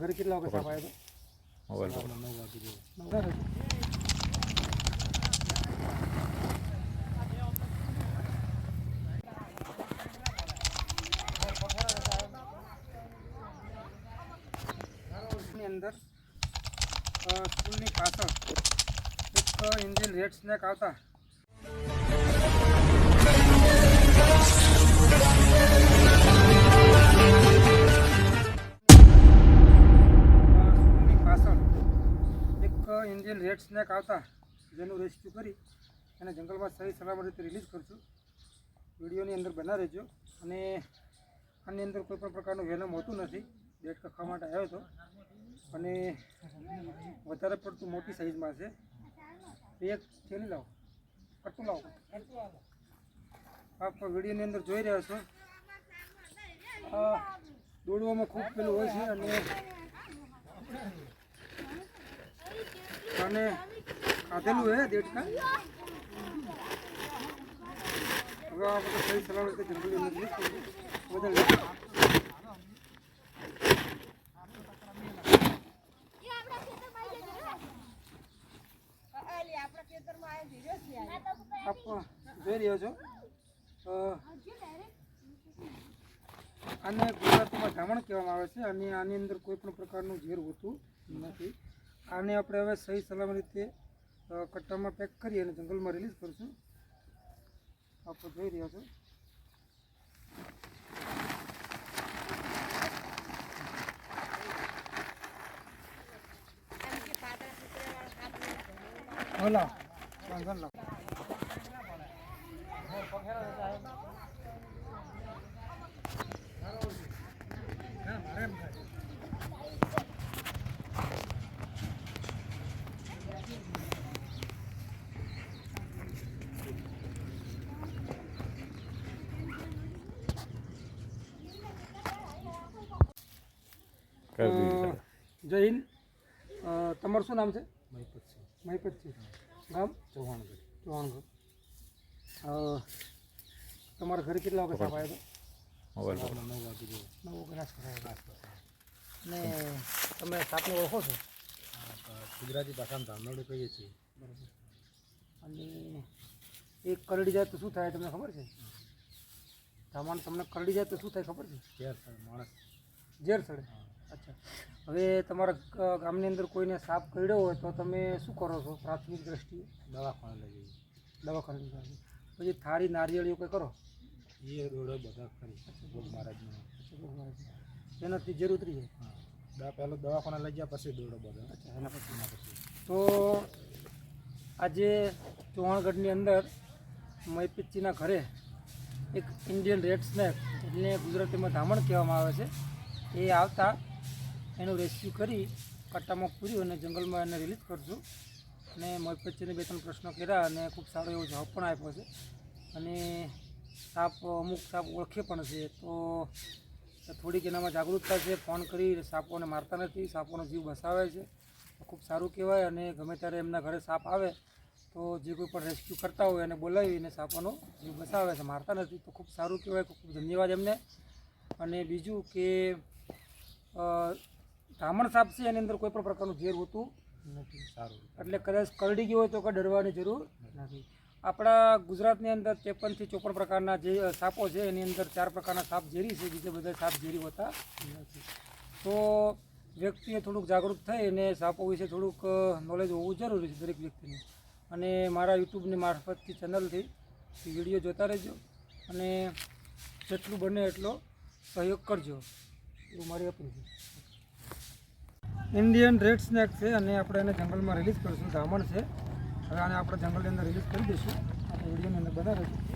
ઘરે કેટલા વાગે સાપ આવ્યો મોબાઈલ હતો નવ વાગે ની અંદર સ્કૂલની પાછળ એક ઇન્ડિયન રેડ સ્નેક આવતા. ઇન્ડિયન રેડ સ્નેક આવતા, જેનું રેસ્ક્યુ કરી એને જંગલમાં સહી સલામત રીતે રિલીઝ કરશું. વિડીયોની અંદર બના રહેજો. અને આની અંદર કોઈ પણ પ્રકારનું વેનમ હોતું નથી. ડેટ કખવા માટે આવ્યો હતો અને વધારે પડતું મોટી સાઈઝમાં છે. એક થેલી લાવો. કટું લાવો. આપ વિડીયોની અંદર જોઈ રહ્યા છો. દોડવામાં ખૂબ પેલું હોય છે અને અને ખાધેલું હે દેડકા હવે આ બધા સહી સલામત જંગલી નથી. આપ જોઈ રહ્યો છો. આને ગુજરાતીમાં ધામણ કહેવામાં આવે છે. અને આની અંદર કોઈ પણ પ્રકારનું ઝેર હોતું નથી. આને આપણે હવે સહી સલામત રીતે કટ્ટામાં પેક કરી અને જંગલમાં રિલીઝ કરશું. આપણે જોઈ રહ્યા છો. હલા વાંધો કરી દીધી જય હિન્દ. તમારું શું નામ છે? મહિપતસિંહ. ગામ? ચૌહાણગઢ. ચૌહાણગઢ. તમારા ઘરે કેટલા વાગે સાપ આવ્યા મોબાઈલ નવ વાગે નવ વાગે નાસ્તો ને તમે સાપને ઓળખો છો? ગુજરાતી ભાષામાં ધામનોડું કહીએ છીએ. બરાબર. અને એક કરડી જાય તો શું થાય તમને ખબર છે? ધામણ તમને કરડી જાય તો શું થાય ખબર છે? ઝેર સડે માણસ. ઝેર ચડે અચ્છા. હવે તમારા ગામની અંદર કોઈને સાપ કરડ્યો હોય તો તમે શું કરો છો પ્રાથમિક દ્રષ્ટિએ? દવાખાને લઈ જઈએ. દવાખાને લઈ જઈએ. પછી થાળી નારિયેળીઓ કંઈ કરો? એ રોડો બધા કરી ભોગ મહારાજનો. એનાથી જરૂર ઉતરી જાય? હા. પહેલો દવાખાને લઈ ગયા પછી દોડો બધા. અચ્છા એના પછી. એના પછી. તો આજે ચૌહાણગઢની અંદર મયપીચીના ઘરે એક ઇન્ડિયન રેડ સ્નેક એટલે ગુજરાતીમાં ધામણ કહેવામાં આવે છે એ આવતા એનું રેસ્ક્યુ કરી કટ્ટામાં પૂર્યું અને જંગલમાં એને રિલીઝ કરશું અને મયપીચીને બે ત્રણ પ્રશ્નો કર્યા અને ખૂબ સારો એવો જવાબ પણ આપ્યો છે. અને સાપ, અમુક સાપ ઓળખે પણ છે. તો થોડીક એનામાં જાગૃતતા છે, ફોન કરી સાપોને મારતા નથી, સાપોનો જીવ બસાવે છે. ખૂબ સારું કહેવાય અને ગમે ત્યારે એમના ઘરે સાપ આવે, તો જે કોઈ પણ રેસ્ક્યુ કરતા હોય એને બોલાવીને સાપોનો જીવ બસાવે છે, મારતા નથી. તો ખૂબ સારું કહેવાય, ખૂબ ધન્યવાદ એમને. અને બીજું કે ધામણ સાપ છે, એની અંદર કોઈ પણ પ્રકારનું ઝેર હોતું નથી. સારું એટલે કદાચ કરડી ગયો હોય તો કોઈ ડરવાની જરૂર નથી. આપણા ગુજરાતની અંદર ત્રેપનથી ચોપન પ્રકારના જે સાપો છે, એની અંદર ચાર પ્રકારના સાપ ઝેરી છે, બીજા બધા સાપ ઝેરી હોતા નથી. તો વ્યક્તિએ થોડુંક જાગૃત થઈ અને સાપો વિશે થોડુંક નોલેજ હોવું જરૂરી છે દરેક વ્યક્તિને. અને મારા યુટ્યુબની મારફતથી ચેનલથી વીડિયો જોતા રહેજો અને જેટલું બને એટલો સહયોગ કરજો. એવું મારી અપીલ છે. ઇન્ડિયન રેડ સ્નેક છે અને આપણે એને જંગલમાં રિલીઝ કરીશું. ધામણ છે. હવે આને આપણે જંગલની અંદર રિલીઝ કરી દઈશું. આપણે વિડીયોની અંદર બનાવે છે